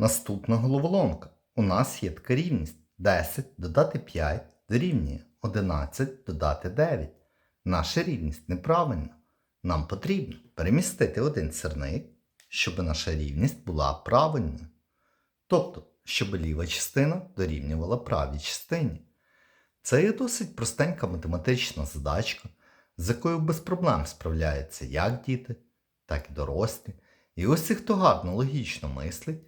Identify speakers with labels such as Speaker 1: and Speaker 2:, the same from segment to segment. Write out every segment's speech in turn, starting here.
Speaker 1: Наступна головоломка. У нас є така рівність 10 додати 5 дорівнює 11 додати 9. Наша рівність неправильна. Нам потрібно перемістити один сірник, щоб наша рівність була правильною. Тобто, щоб ліва частина дорівнювала правій частині. Це є досить простенька математична задачка, з якою без проблем справляються як діти, так і дорослі. І усі, хто гарно логічно мислить,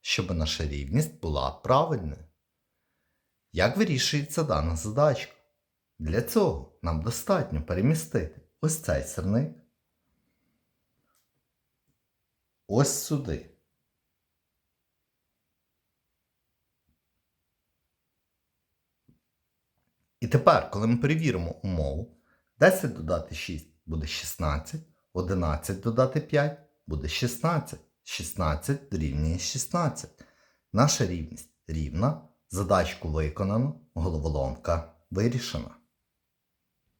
Speaker 1: щоб наша рівність була правильною. Як вирішується дана задачка? Для цього нам достатньо перемістити ось цей сирник ось сюди. І тепер, коли ми перевіримо умову, 10 додати 6 буде 16, 11 додати 5 буде 16, 16 дорівнює 16. Наша рівність рівна, задачку виконано, головоломка вирішена.